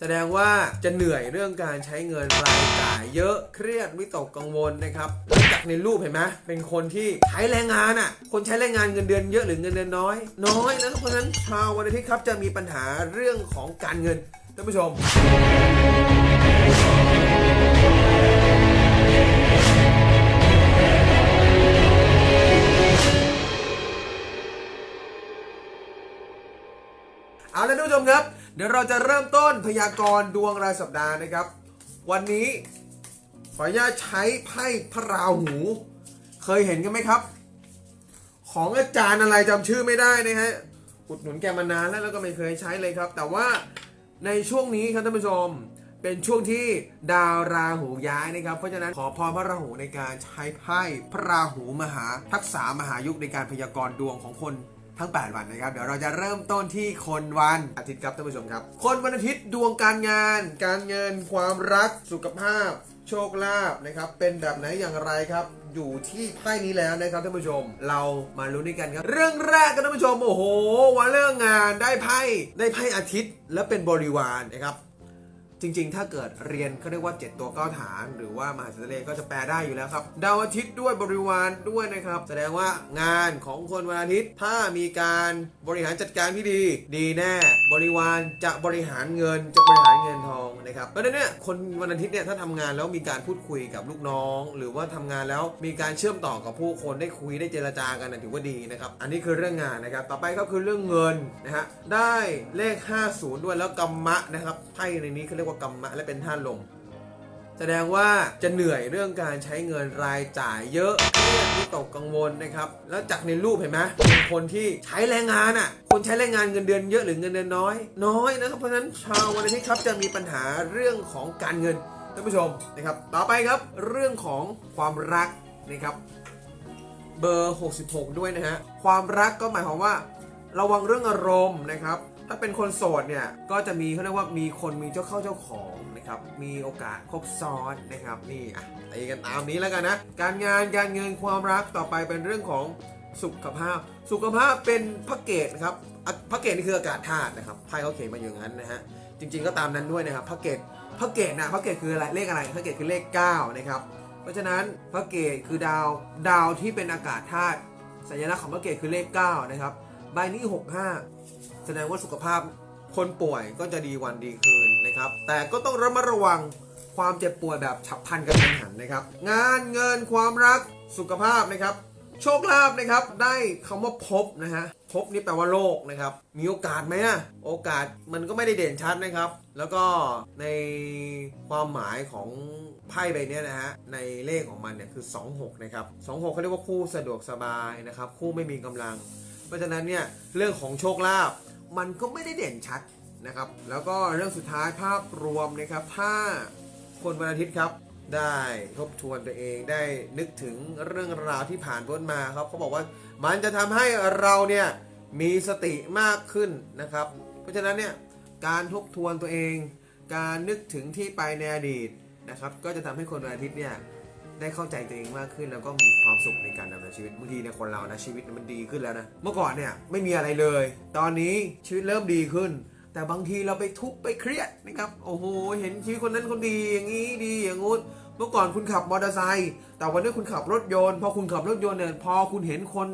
แสดงว่าจะเหนื่อยเรื่องการใช้เงินรายจ่ายเยอะเครียดวิตกกังวลนะครับเนื่องจากในรูปเห็นไหมเป็นคนที่ใช้แรงงานอะ คนใช้แรงงานเงินเดือนเยอะหรือเงินเดือนน้อย น้อยนะเพราะฉะนั้นชาววันอาทิตย์ครับจะมีปัญหาเรื่องของการเงินท่านผู้ชมเอาละท่านผู้ชมครับ เดี๋ยวเราจะเริ่มต้นพยากรณ์ดวงรายสัปดาห์นะครับ วันนี้ขออนุญาตใช้ไพ่พระราหู เคยเห็นกันไหมครับ ของอาจารย์อะไรจำชื่อไม่ได้นะฮะอุดหนุนแกมานานแล้วแล้วก็ไม่เคยใช้เลยครับ แต่ว่าในช่วงนี้ครับท่านผู้ชมเป็นช่วงที่ดาวราหูย้ายนะครับ เพราะฉะนั้นขอพรพระราหูในการใช้ไพ่พระราหูมหาทักษะมหายุคในการพยากรณ์ดวงของคน ทั้ง 8 วันนะครับ เดี๋ยวเราจะเริ่มต้นที่คนวันอาทิตย์ครับท่านผู้ชมครับ คนวันอาทิตย์ดวงการงาน การเงินความรักสุขภาพ โชคลาภนะครับเป็นแบบไหนอย่างไรครับ อยู่ที่ไพ่นี้แล้วนะครับท่านผู้ชม เรามาลุ้นด้วยกันครับ เรื่องแรกกันท่านผู้ชมโอ้โหวันเรื่องงานได้ไพ่ได้ไพ่อาทิตย์และเป็นบริวารนะครับจ ริง ๆ ถ้าเกิดเรียนเขาเรียกว่า 7 ตัวเก้าฐาน หรือว่ามหาเสน่ห์ก็จะแปลได้อยู่แล้วครับดาวอาทิตย์ด้วยบริวารด้วยนะครับ แสดงว่างานของคนวันอาทิตย์ ถ้ามีการบริหารจัดการที่ดี ดีแน่ บริวารจะบริหารเงินจะบริหารเงินทองนะครับเพราะฉะนั้นเนี่ยคนวันอาทิตย์เนี่ยถ้าทำงานแล้วมีการพูดคุยกับลูกน้อง หรือว่าทำงานแล้วมีการเชื่อมต่อกับผู้คนได้คุยได้เจรจากันถือว่าดีนะครับอันนี้คือเรื่องงานนะครับต่อไปก็คือเรื่องเงินนะฮะได้เลข 50 ด้วยแล้วกรรมะนะครับไพ่ในนี้เขาเรียกว่ากรรมะและเป็นธาตุลม แสดงว่าจะเหนื่อยเรื่องการใช้เงินรายจ่ายเยอะเครียดวิตกกังวลนะครับ แล้วจากในรูปเห็นไหมเป็นคนที่ใช้แรงงานอะ คนใช้แรงงานเงินเดือนเยอะหรือเงินเดือนน้อย น้อยนะครับ เพราะฉะนั้นชาววันอาทิตย์ครับจะมีปัญหาเรื่องของการเงินท่านผู้ชมนะครับ ต่อไปครับเรื่องของความรักนะครับ เบอร์ 66 ด้วยนะฮะ ความรักก็หมายความว่า ระวังเรื่องอารมณ์นะครับ ถ้าเป็นคนโสดเนี่ย ก็จะมีเขาเรียกว่ามีคนมีเจ้าเข้าเจ้าของนะครับ มีโอกาสคบซ้อนนะครับ นี่อะตีกันตามนี้แล้วกันนะ การงานการเงินความรักต่อไปเป็นเรื่องของสุขภาพ สุขภาพเป็นพระเกตนะครับอะพระเกตนี่คืออากาศธาตุนะครับไพ่เขาเขียนมาอย่างนั้นนะฮะ จริง ๆก็ตามนั้นด้วยนะครับพระเกตพระเกตนะพระเกตคืออะไรเลขอะไรพระเกตคือเลข 9 นะครับ เพราะฉะนั้นพระเกตคือดาวดาวที่เป็นอากาศธาตุสัญลักษณ์ของพระเกตคือเลข 9 นะครับใบนี้ 65 แสดงว่าสุขภาพคนป่วยก็จะดีวันดีคืนนะครับ แต่ก็ต้องระมัดระวังความเจ็บป่วยแบบฉับพลันกระทันหันนะครับ งานเงินความรักสุขภาพนะครับ โชคลาภนะครับ ได้คำว่าพบนะฮะพบนี่แปลว่าโลกนะครับ มีโอกาสไหมอะโอกาสมันก็ไม่ได้เด่นชัดนะครับ แล้วก็ในความหมายของไพ่ใบนี้นะฮะในเลขของมันเนี่ยคือ 26 นะครับ 26เขาเรียกว่าคู่สะดวกสบายนะครับ คู่ไม่มีกำลัง เพราะฉะนั้นเนี่ยเรื่องของโชคลาภ มันก็ไม่ได้เด่นชัดนะครับ แล้วก็เรื่องสุดท้ายภาพรวมนะครับ ถ้าคนวันอาทิตย์ครับ ได้ทบทวนตัวเองได้นึกถึงเรื่องราวที่ผ่านพ้นมาครับเขาบอกว่ามันจะทำให้เราเนี่ยมีสติมากขึ้นนะครับ เพราะฉะนั้นเนี่ยการทบทวนตัวเอง การนึกถึงที่ไปในอดีตนะครับ ก็จะทำให้คนวันอาทิตย์เนี่ย ได้เข้าใจตัวเองมากขึ้นแล้วก็มีความสุขในการดำเนินชีวิตบางทีเนี่ยคนเรานะชีวิตมันดีขึ้นแล้วนะเมื่อก่อนเนี่ยไม่มีอะไรเลย ตอนนี้ชีวิตเริ่มดีขึ้น แต่บางทีเราไปทุกข์ไปเครียดนะครับโอ้โหเห็นชีวิตคนนั้นคนดีอย่างนี้ดีอย่างงู้นเมื่อก่อนคุณขับมอเตอร์ไซค์แต่วันนี้คุณขับรถยนต์พอคุณขับรถยนต์เนี่ยพอคุณเห็นคน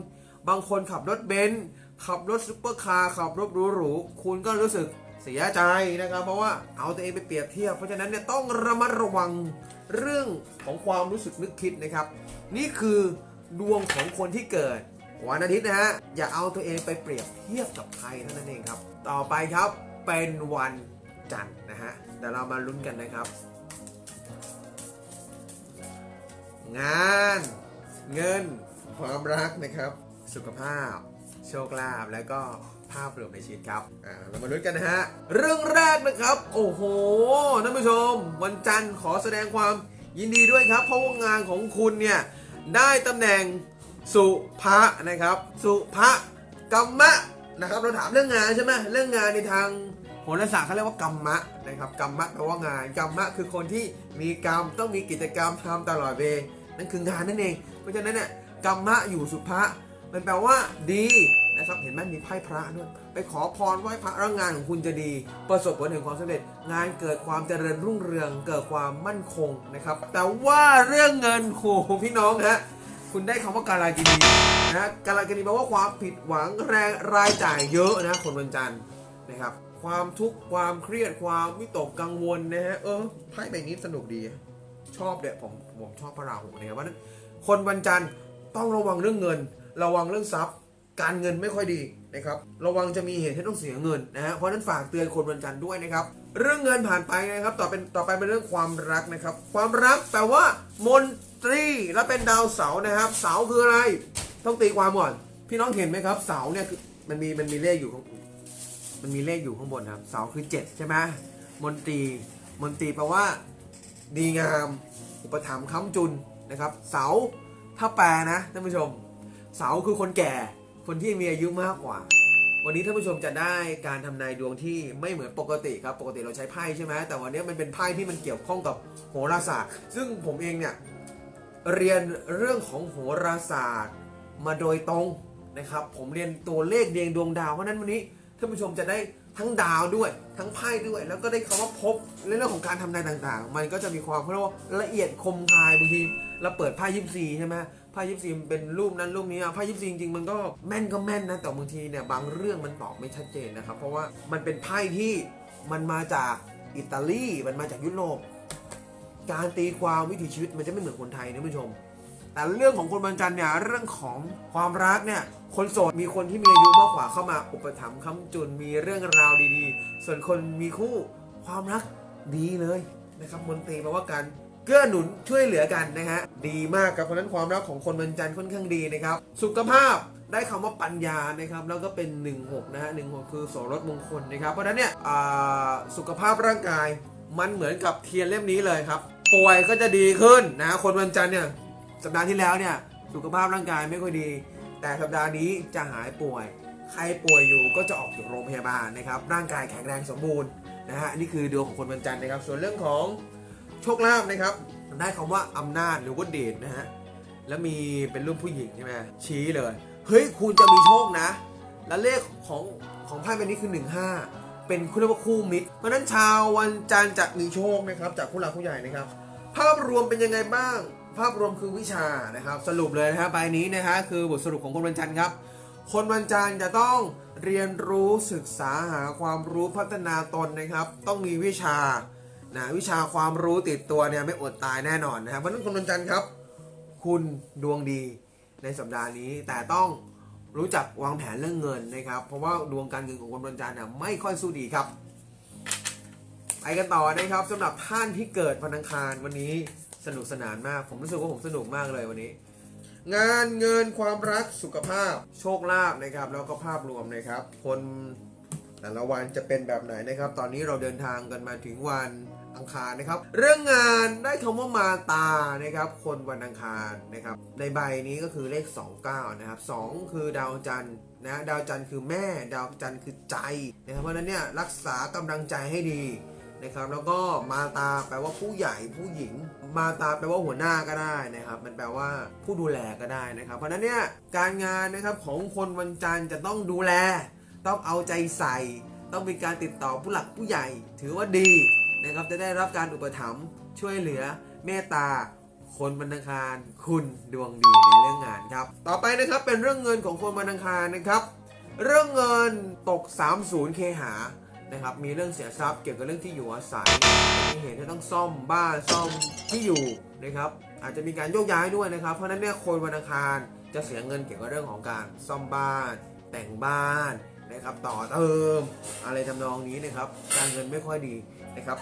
บางคนขับรถเบนซ์ขับรถซุปเปอร์คาร์ขับรถหรูๆคุณก็รู้สึก เสียใจนะครับ เพราะว่าเอาตัวเองไปเปรียบเทียบ เพราะฉะนั้นเนี่ยต้องระมัดระวังเรื่องของความรู้สึกนึกคิดนะครับ นี่คือดวงของคนที่เกิด วันอาทิตย์นะฮะอย่าเอาตัวเองไปเปรียบเทียบกับใครเท่านั้นเองครับ ต่อไปครับเป็นวันจันทร์นะฮะเดี๋ยวเรามาลุ้นกันนะครับ งาน เงิน ความรักนะครับ สุขภาพ โชคลาภและก็ ภาพรวมในชีวิตครับอ่าเรามาลุ้นกันนะฮะ เรื่องแรกนะครับ โอ้โหท่านผู้ชม วันจันทร์ขอแสดงความยินดีด้วยครับ เพราะว่างานของคุณเนี่ย ได้ตำแหน่งสุภะนะครับ สุภะกรรมะนะครับ เราถามเรื่องงานใช่ไหมเรื่องงานในทางโหราศาสตร์เขาเรียกว่ากรรมะนะครับกรรมะแปลว่างานกรรมะคือคนที่มีกรรมต้องมีกิจกรรมทำตลอดเวนั่นคืองานนั่นเอง เพราะฉะนั้นเนี่ยกรรมะอยู่สุภะมันแปลว่าดี นะครับ เห็นไหมมีไพ่พระด้วย ไปขอพรไหว้พระแล้วงานของคุณจะดี ประสบผลถึงความสำเร็จ งานเกิดความเจริญรุ่งเรือง เกิดความมั่นคงนะครับ แต่ว่าเรื่องเงินโหพี่น้องฮะ คุณได้คำว่าการากินีนะการากินีแปลว่าความผิดหวังแรงรายจ่ายเยอะนะคนวันจันทร์นะครับ ความทุกข์ความเครียดความวิตกกังวลนะฮะ เออ ไพ่ใบนี้สนุกดี ชอบเด็ผมผมชอบพระราหูนะครับเพรานั้นคนวันจันทร์ต้องระวังเรื่องเงิน ระวังเรื่องทรัพย์ การเงินไม่ค่อยดีนะครับ ระวังจะมีเหตุให้ต้องเสียเงินนะฮะ เพราะนั้นฝากเตือนคนวันจันทร์ด้วยนะครับ เรื่องเงินผ่านไปนะครับ ต่อเป็นต่อไปเป็นเรื่องความรักนะครับ ความรักแปลว่ามนตรีและเป็นดาวเสาร์นะครับ เสาร์คืออะไร ต้องตีความก่อน พี่น้องเห็นไหมครับ เสาร์เนี่ยคือมันมีมันมีเลขอยู่ข้างมันมีเลขอยู่ข้างบนครับ เสาร์คือเจ็ดใช่ไหมมนตรี มนตรีแปลว่า ดีงาม อุปถัมภ์ค้ำจุนนะครับ เสาถ้าแปลนะท่านผู้ชม เสาคือคนแก่ คนที่มีอายุมากกว่า วันนี้ท่านผู้ชมจะได้การทำนายดวงที่ไม่เหมือนปกติครับ ปกติเราใช้ไพ่ใช่ไหมแต่วันนี้มันเป็นไพ่ที่มันเกี่ยวข้องกับโหราศาสตร์ ซึ่งผมเองเนี่ยเรียนเรื่องของโหราศาสตร์มาโดยตรงนะครับ ผมเรียนตัวเลขเรียงดวงดาวเพราะฉะนั้นวันนี้ท่านผู้ชมจะได้ ทั้งดาวด้วย ทั้งไพ่ด้วย แล้วก็ได้คำว่าพบในเรื่องของการทำนายต่างๆ มันก็จะมีความเรียกว่าละเอียดคมคายบางทีเราเปิดไพ่ยิปซีใช่ไหมไพ่ยิปซีมันเป็นรูปนั้นรูปนี้อะไพ่ยิปซีจริงๆมันก็แม่นก็แม่นนะแต่บางทีเนี่ยบางเรื่องมันตอบไม่ชัดเจนนะครับ เพราะว่ามันเป็นไพ่ที่มันมาจากอิตาลีมันมาจากยุโรปการตีความวิถีชีวิตมันจะไม่เหมือนคนไทยนะผู้ชม แต่เรื่องของคนบางจันทร์เนี่ยเรื่องของความรักเนี่ยคนโสดมีคนที่มีอายุมากกว่าเข้ามาอุปถัมภ์ค้ำจุนมีเรื่องราวดีๆ ส่วนคนมีคู่ความรักดีเลยนะครับมนตรีแปลว่าการเกื้อหนุนช่วยเหลือกันนะฮะดีมากครับเพราะนั้นความรักของคนบางจันทร์ค่อนข้างดีนะครับ สุขภาพได้คำว่าปัญญานะครับแล้วก็เป็น 16นะฮะ16คือโสรถมงคลนะครับเพราะนั้นเนี่ยอ่าสุขภาพร่างกายมันเหมือนกับเทียนเล่มนี้เลยครับ ป่วยก็จะดีขึ้นนะคนวันจันทร์เนี่ย สัปดาห์ที่แล้วเนี่ยสุขภาพร่างกายไม่ค่อยดี แต่สัปดาห์นี้จะหายป่วย ใครป่วยอยู่ก็จะออกจากโรงพยาบาลนะครับ ร่างกายแข็งแรงสมบูรณ์นะฮะนี่คือดวงของคนวันจันทร์นะครับ ส่วนเรื่องของโชคลาภนะครับได้คำว่าอำนาจหรือว่าเดชนะฮะแล้วมีเป็นรูปผู้หญิงใช่ไหมชี้เลยเฮ้ยคุณจะมีโชคนะ และเลขของของไพ่ใบนี้คือ 15 เป็นคุณเรียกว่าคู่มิตรเพราะนั้นชาววันจันทร์จะมีโชคนะครับจากผู้หลักผู้ใหญ่นะครับ ภาพรวมเป็นยังไงบ้าง ภาพรวมคือวิชานะครับ สรุปเลยนะครับใบนี้นะฮะคือบทสรุปของคนวันจันทร์ครับ คนวันจันทร์จะต้องเรียนรู้ศึกษาหาความรู้พัฒนาตนนะครับ ต้องมีวิชานะวิชาความรู้ติดตัวเนี่ยไม่อดตายแน่นอนนะครับเพราะฉะนั้นคนวันจันทร์ครับ คุณดวงดีในสัปดาห์นี้แต่ต้องรู้จักวางแผนเรื่องเงินนะครับ เพราะว่าดวงการเงินของคนวันจันทร์เนี่ยไม่ค่อยสู้ดีครับไปกันต่อนะครับสำหรับท่านที่เกิดวันอังคารวันนี้ สนุกสนานมาก ผมรู้สึกว่าผมสนุกมากเลยวันนี้ งานเงินความรักสุขภาพ โชคลาภนะครับ แล้วก็ภาพรวมนะครับ คนแต่ละวันจะเป็นแบบไหนนะครับ ตอนนี้เราเดินทางกันมาถึงวันอังคารนะครับ เรื่องงานได้คำว่ามาตานะครับ คนวันอังคารนะครับ ในใบนี้ก็คือเลข 29 นะครับ 2 คือดาวจันทร์นะดาวจันทร์คือแม่ ดาวจันทร์คือใจนะครับเพราะฉะนั้นเนี่ยรักษากำลังใจให้ดี นะครับ แล้วก็มาตาแปลว่าผู้ใหญ่ผู้หญิง มาตาแปลว่าหัวหน้าก็ได้นะครับ มันแปลว่าผู้ดูแลก็ได้นะครับ เพราะนั้นเนี่ยการงานนะครับของคนวันจันทร์จะต้องดูแล ต้องเอาใจใส่ ต้องมีการติดต่อผู้หลักผู้ใหญ่ ถือว่าดีนะครับจะได้รับการอุปถัมภ์ช่วยเหลือเมตตาคนวันอังคารคุณดวงดีในเรื่องงานครับ ต่อไปนะครับเป็นเรื่องเงินของคนวันอังคารนะครับ เรื่องเงินตก 30 เคหา นะครับมีเรื่องเสียทรัพย์เกี่ยวกับเรื่องที่อยู่อาศัยมีเหตุที่ต้องซ่อมบ้านซ่อมที่อยู่นะครับอาจจะมีการโยกย้ายด้วยนะครับ เพราะนั้นเนี่ยคนวันอังคารจะเสียเงินเกี่ยวกับเรื่องของการซ่อมบ้าน แต่งบ้านนะครับต่อเติมอะไรทำนองนี้นะครับการเงินไม่ค่อยดีนะครับ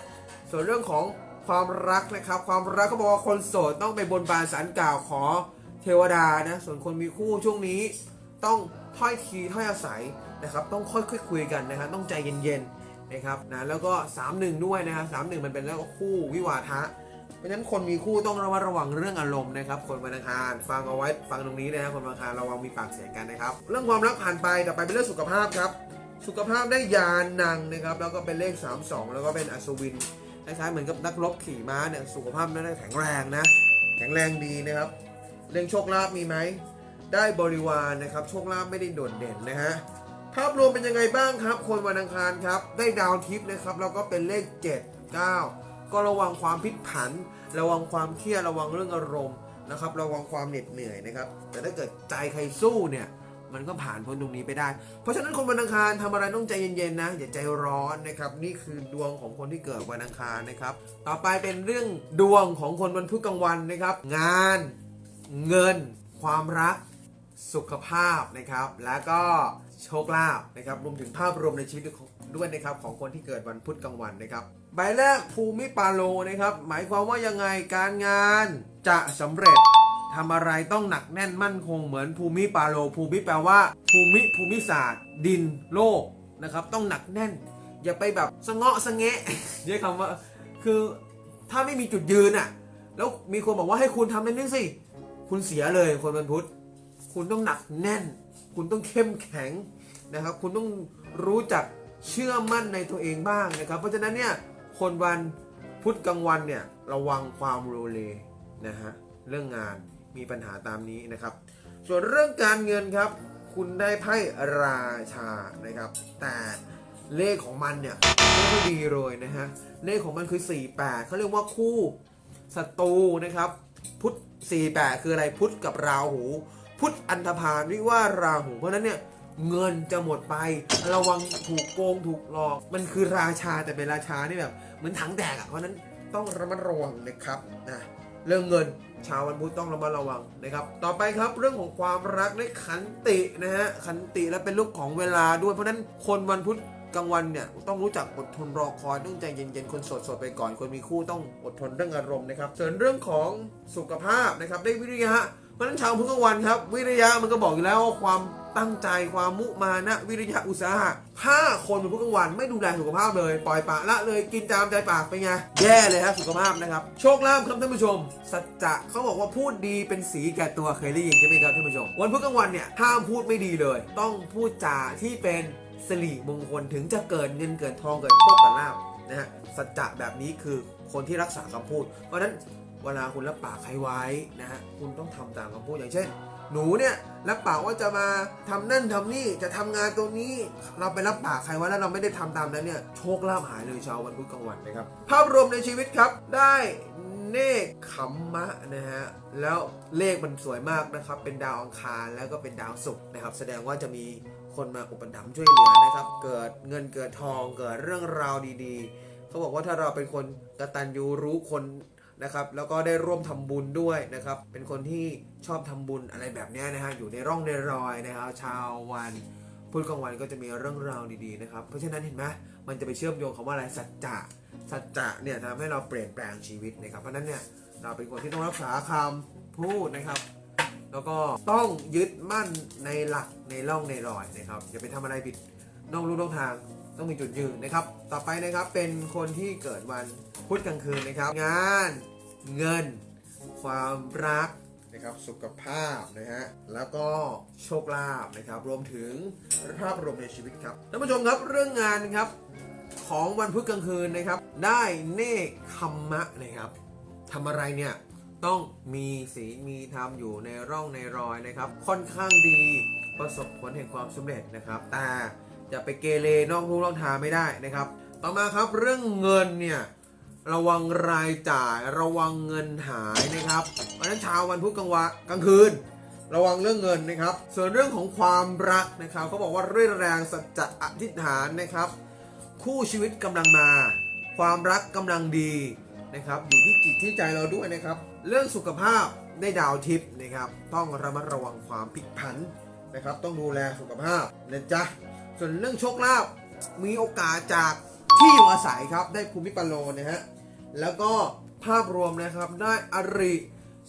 ส่วนเรื่องของความรักนะครับ ความรักก็บอกว่าคนโสดต้องไปบนบานสารกล่าวขอเทวดานะส่วนคนมีคู่ช่วงนี้ต้องถ้อยทีถ้อยอาศัยนะครับ ต้องค่อยๆคุยกันนะครับต้องใจเย็นๆ นะครับนะแล้วก็ 3-1 ด้วยนะครับ3-1 มันเป็นเรื่องคู่วิวาทะเพราะฉะนั้นคนมีคู่ต้องระมัดระวังเรื่องอารมณ์นะครับ คนวันอังคารฟังเอาไว้ฟังตรงนี้นะครับคนวันอังคารระวังมีปากเสียงกันนะครับ เรื่องความรักผ่านไปต่อไปเป็นเรื่องสุขภาพครับ สุขภาพได้ยานนางนะครับ แล้วก็เป็นเลข 32 แล้วก็เป็นอัศวินคล้ายๆเหมือนกับนักรบขี่ม้าเนี่ยสุขภาพน่าจะแข็งแรงนะ แข็งแรงดีนะครับ เรื่องโชคลาภมีไหมได้บริวารนะครับโชคลาภไม่ได้โดดเด่นนะฮะ ภาพรวมเป็นยังไงบ้างครับ คนวันอังคารครับ ได้ดาวทิปนะครับ แล้วก็เป็นเลข 7 9 ก็ระวังความพิษผัน ระวังความเครียด ระวังเรื่องอารมณ์นะครับ ระวังความเหน็ดเหนื่อยนะครับ แต่ถ้าเกิดใจใครสู้เนี่ย มันก็ผ่านพ้นตรงนี้ไปได้ เพราะฉะนั้นคนวันอังคารทำอะไรต้องใจเย็นๆนะ อย่าใจร้อนนะครับ นี่คือดวงของคนที่เกิดวันอังคารนะครับ ต่อไปเป็นเรื่องดวงของคนวันพุธกลางวันนะครับ งาน เงิน ความรัก สุขภาพนะครับ แล้วก็ โชคลาภนะครับรวมถึงภาพรวมในชีวิตด้วยนะครับของคนที่เกิดวันพุธกลางวันนะครับใบแรกภูมิปาโลนะครับ หมายความว่ายังไงการงานจะสำเร็จทำอะไรต้องหนักแน่นมั่นคงเหมือนภูมิปาโล ภูมิแปลว่า ภูมิภูมิศาสตร์ ดินโลกนะครับ ต้องหนักแน่น อย่าไปแบบสะเงาะสะแงะใช้คำว่าคือถ้าไม่มีจุดยืนอะแล้วมีคนบอกว่าให้คุณทำนั่นนี่สิ คุณเสียเลยคนวันพุธ คุณต้องหนักแน่น คุณต้องเข้มแข็งนะครับ คุณต้องรู้จักเชื่อมั่นในตัวเองบ้างนะครับ เพราะฉะนั้นเนี่ยคนวันพุธกลางวันเนี่ยระวังความโรเลนะฮะเรื่องงานมีปัญหาตามนี้นะครับ ส่วนเรื่องการเงินครับ คุณได้ไพ่ราชานะครับ แต่เลขของมันเนี่ยไม่ค่อยดีเลยนะฮะเลขของมันคือ 48เขาเรียกว่าคู่ศัตรูนะครับ พุธ48 คืออะไรพุธกับราหู พุทธอันธพาลวิว่าราหู เพราะนั้นเนี่ยเงินจะหมดไป ระวังถูกโกงถูกหลอก มันคือราชาแต่เป็นราชานี่แบบเหมือนถังแตกอะเพราะนั้นต้องระมัดระวังนะครับนะเรื่องเงินชาววันพุธต้องระมัดระวังนะครับ ต่อไปครับเรื่องของความรักได้ขันตินะฮะขันติและเป็นลูกของเวลาด้วยเพราะนั้นคนวันพุธกลางวันเนี่ยต้องรู้จักอดทนรอคอยต้องใจเย็นๆคนสดๆไปก่อนคนมีคู่ต้องอดทนเรื่องอารมณ์นะครับส่วนเรื่องของสุขภาพนะครับได้วิริยะ ราะฉะนั้นชาวพุทธกลางวันครับ วิริยะมันก็บอกอยู่แล้วว่าความตั้งใจความมุมานะ วิริยะอุตสาหะถ้าคนเป็นพุทธกลางวันไม่ดูแลสุขภาพเลย ปล่อยปะละเลยกินตามใจปากไปไงแย่เลยครับสุขภาพนะครับ โชคลาภครับท่านผู้ชม สัจจะเขาบอกว่าพูดดีเป็นสีแก่ตัวเคยได้ยินใช่ไหมครับท่านผู้ชม วันพุธกลางวันเนี่ยห้ามพูดไม่ดีเลย ต้องพูดจาที่เป็นสิริมงคลถึงจะเกิดเงินเกิดทองเกิดโชคเกิดลาภนะฮะสัจจะแบบนี้คือคนที่รักษาคำพูด เพราะฉะนั้น เวลาคุณรับปากใครไว้นะฮะคุณต้องทำตามคำพูดอย่างเช่น หนูเนี่ยรับปากว่าจะมาทำนั่นทำนี่จะทำงานตรงนี้เราไปรับปากใครไว้แล้วเราไม่ได้ทำตามนั้นเนี่ยโชคลาภหายเลยชาววันพุธกลางวันนะครับ ภาพรวมในชีวิตครับได้เนกขมมะนะฮะแล้วเลขมันสวยมากนะครับ เป็นดาวอังคารแล้วก็เป็นดาวศุกร์นะครับ แสดงว่าจะมีคนมาอุปถัมภ์ช่วยเหลือนะครับ เกิดเงินเกิดทองเกิดเรื่องราวดีๆ เขาบอกว่าถ้าเราเป็นคนกระตัญญูรู้คน นะครับแล้วก็ได้ร่วมทำบุญด้วยนะครับเป็นคนที่ชอบทำบุญอะไรแบบนี้นะฮะอยู่ในร่องในรอยนะครับชาววันพุธกลางวันก็จะมีเรื่องราวดีๆนะครับ เพราะฉะนั้นเห็นไหมมันจะไปเชื่อมโยงคำว่าอะไรสัจจะสัจจะเนี่ยทำให้เราเปลี่ยนแปลงชีวิตนะครับเพราะฉะนั้นเนี่ยเราเป็นคนที่ต้องรักษาคำพูดนะครับ แล้วก็ต้องยึดมั่นในหลักในร่องในรอยนะครับอย่าไปทำอะไรผิด นอกลู่นอกทางต้องมีจุดยืนนะครับ ต่อไปนะครับเป็นคนที่เกิดวันพุธกลางคืนนะครับ งานเงิน ความรักนะครับสุขภาพนะฮะแล้วก็โชคลาภนะครับ รวมถึงภาพรวมในชีวิตครับท่านผู้ชมครับเรื่องงานครับของวันพุธกลางคืนนะครับ ได้เนคขมมะนะครับทำอะไรเนี่ยต้องมีศีลมีธรรมอยู่ในร่องในรอยนะครับ ค่อนข้างดีประสบผลแห่งความสำเร็จนะครับ แต่ อย่าไปเกเรนอกรูนอกทางไม่ได้นะครับ ต่อมาครับเรื่องเงินเนี่ยระวังรายจ่ายระวังเงินหายนะครับเพราะฉะนั้นเช้าวันพุธกลางวันกลางคืน ระวังเรื่องเงินนะครับ ส่วนเรื่องของความรักนะครับเขาบอกว่าเรื่อยแรงสัจจะอธิษฐานนะครับ คู่ชีวิตกำลังมา ความรักกำลังดีนะครับอยู่ที่จิตที่ใจเราด้วยนะครับ เรื่องสุขภาพได้ดาวทิพย์นะครับ ต้องระมัดระวังความพลิกผันนะครับ ต้องดูแลสุขภาพนะจ๊ะ ส่วนเรื่องโชคลาภมีโอกาสจากที่อยู่อาศัยครับได้ภูมิปัลโลนะฮะแล้วก็ภาพรวมนะครับได้อริ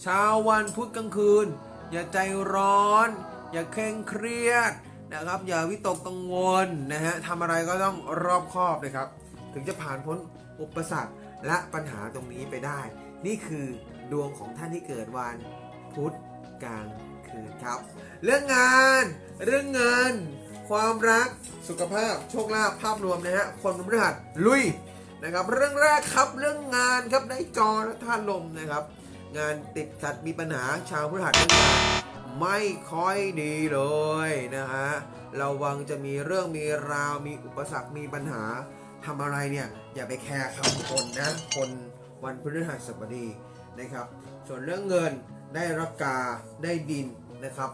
เช้าวันพุธกลางคืน อย่าใจร้อน อย่าเคร่งเครียดนะครับ อย่าวิตกกังวลนะฮะทำอะไรก็ต้องรอบคอบนะครับ ถึงจะผ่านพ้นอุปสรรคและปัญหาตรงนี้ไปได้ นี่คือดวงของท่านที่เกิดวันพุธกลางคืนครับ เรื่องงานเรื่องเงิน ความรักสุขภาพโชคลาภภาพรวมนะฮะคนพฤหัสลุยนะครับเรื่องแรกครับเรื่องงานครับได้จอและท่านลมนะครับ งานติดขัดมีปัญหาชาวพฤหัสงานไม่ค่อยดีเลยนะฮะระวังจะมีเรื่องมีราวมีอุปสรรคมีปัญหาทำอะไรเนี่ยอย่าไปแคร์คำคนนะคนวันพฤหัสบดีนะครับ ส่วนเรื่องเงินได้รักกาได้ดินนะครับ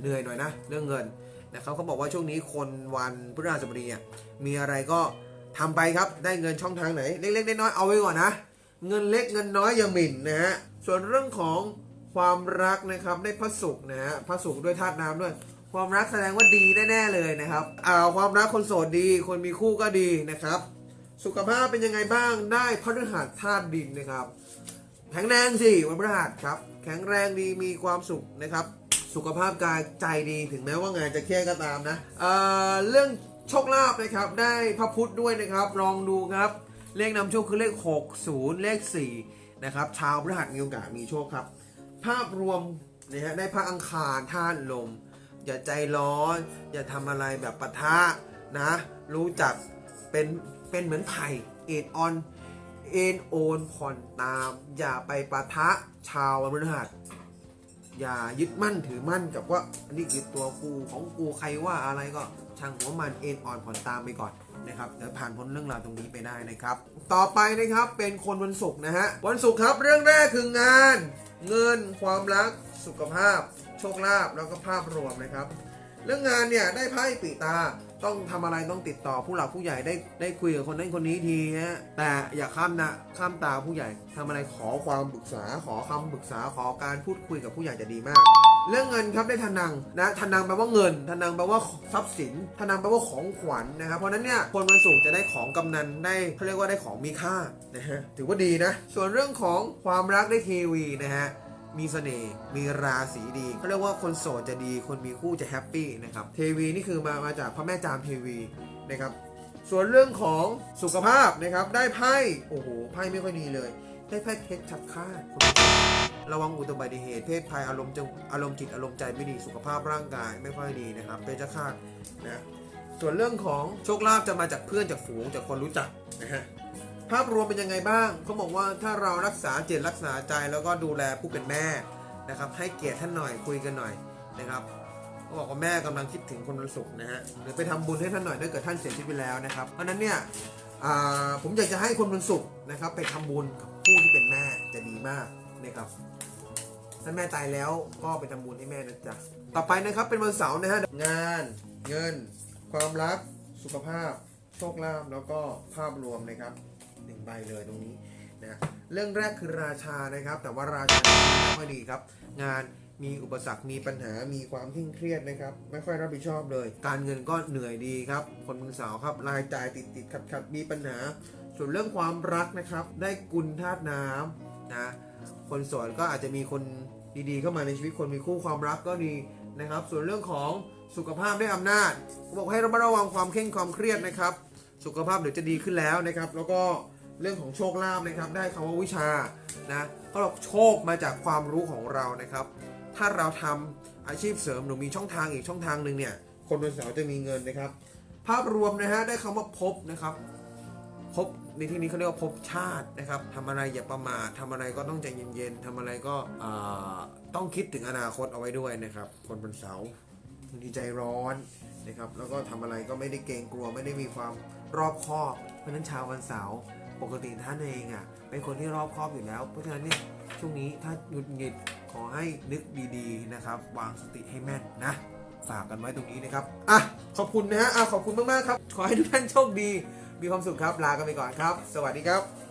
เหนื่อยหน่อยนะ เรื่องเงิน นะครับเขาบอกว่าช่วงนี้คนวันพฤหัสบดีเนี่ยมีอะไรก็ทำไปครับได้เงินช่องทางไหน เล็กๆน้อยๆเอาไว้ก่อนนะ เงินเล็กเงินน้อยอย่าหมิ่นนะฮะส่วนเรื่องของความรักนะครับได้พระศุกร์นะฮะพระศุกร์ด้วยธาตุน้ำด้วย ความรักแสดงว่าดีแน่ๆเลยนะครับอ่าความรักคนโสดดี คนมีคู่ก็ดีนะครับ สุขภาพเป็นยังไงบ้างได้พฤหัสธาตุดินนะครับแข็งแรงสิวันพฤหัสครับ แข็งแรงดีมีความสุขนะครับ สุขภาพกายใจดีถึงแม้ว่างานจะเครียดก็ตามนะเอ่อเรื่องโชคลาภนะครับได้พระพุธด้วยนะครับ ลองดูครับ เลขนำโชคคือเลข 60 เลข4นะครับชาวพฤหัสมีโอกาสมีโชคครับ ภาพรวมนะฮะได้พระอังคารธาตุลม อย่าใจร้อน อย่าทำอะไรแบบปะทะนะ รู้จักเป็นเป็นเหมือนไผ่เอ็นออนเอ็นโอนผ่อนตาม อย่าไปปะทะชาววันพฤหัส อย่ายึดมั่นถือมั่นกับว่าอันนี้คือตัวกูของกูใครว่าอะไรก็ช่างหัวมันเอ็นอ่อนผ่อนตามไปก่อนนะครับเดี๋ยวผ่านพ้นเรื่องราวตรงนี้ไปได้นะครับ ต่อไปนะครับเป็นคนวันศุกร์นะฮะวันศุกร์ครับเรื่องแรกคืองาน เงินความรักสุขภาพ โชคลาภแล้วก็ภาพรวมนะครับ เรื่องงานเนี่ยได้ไพ่ปีตาต้องทำอะไรต้องติดต่อผู้หลักผู้ใหญ่ได้ได้คุยกับคนนั้นคนนี้ทีฮะแต่อย่าข้ามนะข้ามตาผู้ใหญ่ทำอะไรขอความปรึกษาขอคำปรึกษาขอการพูดคุยกับผู้ใหญ่จะดีมาก เรื่องเงินครับได้ทนังนะทนังแปลว่าเงินทนังแปลว่าทรัพย์สินทนังแปลว่าของขวัญนะครับเพราะนั้นเนี่ยคนวันศุกร์จะได้ของกำนันได้เขาเรียกว่าได้ของมีค่านะฮะถือว่าดีนะ ส่วนเรื่องของความรักได้ทีวีนะฮะ มีเสน่ห์มีราศีดีเขาเรียกว่าคนโสดจะดีคนมีคู่จะแฮปปี้นะครับเทวีนี่คือมามาจากพระแม่จามเทวีนะครับส่วนเรื่องของสุขภาพนะครับ ได้ไพ่โอ้โหไพ่ไม่ค่อยดีเลย ได้ไพ่เพชรชัดคาดระวังอุบัติเหตุเพศภัยอารมณ์จอารมณ์จิตอารมณ์ใจไม่ดีสุขภาพร่างกายไม่ค่อยดีนะครับเพชรชัดคาดนะส่วนเรื่องของโชคลาภจะมาจากเพื่อนจากฝูงจากคนรู้จักนะฮะ ภาพรวมเป็นยังไงบ้างเขาบอกว่าถ้าเรารักษาจิตรักษาใจแล้วก็ดูแลผู้เป็นแม่นะครับ ให้เกียรติท่านหน่อยคุยกันหน่อยนะครับเขาบอกว่าแม่กำลังคิดถึงคนวันศุกร์นะฮะหรือไปทำบุญให้ท่านหน่อยถ้าเกิดท่านเสียชีวิตไปแล้วนะครับ เพราะนั้นเนี่ยผมอยากจะให้คนวันศุกร์นะครับ ไปทำบุญกับผู้ที่เป็นแม่จะดีมากนะครับถ้าแม่ตายแล้วก็ไปทำบุญให้แม่นะจ๊ะต่อไปนะครับเป็นวันเสาร์นะฮะงาน เงิน ความรักสุขภาพ โชคลาภแล้วก็ภาพรวมนะครับ หนึ่งใบเลยตรงนี้นะเรื่องแรกคือราชานะครับ แต่ว่าราชาไม่ค่อยดีครับ งานมีอุปสรรคมีปัญหามีความเคร่งเครียดนะครับ ไม่ค่อยรับผิดชอบเลย การเงินก็เหนื่อยดีครับ คนมือสาวครับรายจ่ายติดติดขัดขัดมีปัญหา ส่วนเรื่องความรักนะครับ ได้กุลธาตุน้ำนะคนโสดก็อาจจะมีคนดีๆ เข้ามาในชีวิตคนมีคู่ความรักก็ดีนะครับ ส่วนเรื่องของสุขภาพได้อำนาจบอกให้ระมัดระวังความเคร่งความเครียดนะครับ สุขภาพเดี๋ยวจะดีขึ้นแล้วนะครับ แล้วก็ เรื่องของโชคลาภนะครับ ได้คำว่าวิชานะเขาบอกโชคมาจากความรู้ของเรานะครับ ถ้าเราทำอาชีพเสริมหรือมีช่องทางอีกช่องทางหนึ่งเนี่ย คนวันเสาร์จะมีเงินนะครับ ภาพรวมนะฮะได้คำว่าพบนะครับพบในที่นี้เขาเรียกว่าพบชาตินะครับทำอะไรอย่าประมาททำอะไรก็ต้องใจเย็นๆทำอะไรก็ต้องคิดถึงอนาคตเอาไว้ด้วยนะครับ คนวันเสาร์บางทีใจร้อนนะครับ แล้วก็ทำอะไรก็ไม่ได้เกรงกลัวไม่ได้มีความรอบคอบเพราะฉะนั้นชาววันเสาร์ ปกติท่านเองอะเป็นคนที่รอบครอบอยู่แล้ว เพราะฉะนั้นเนี่ยช่วงนี้ถ้าหงุดหงิดขอให้นึกดีๆนะครับ วางสติให้แม่นนะ ฝากกันไว้ตรงนี้นะครับอะขอบคุณนะฮะอะขอบคุณมากๆครับ ขอให้ทุกท่านโชคดี มีความสุขครับลากันไปก่อนครับ สวัสดีครับ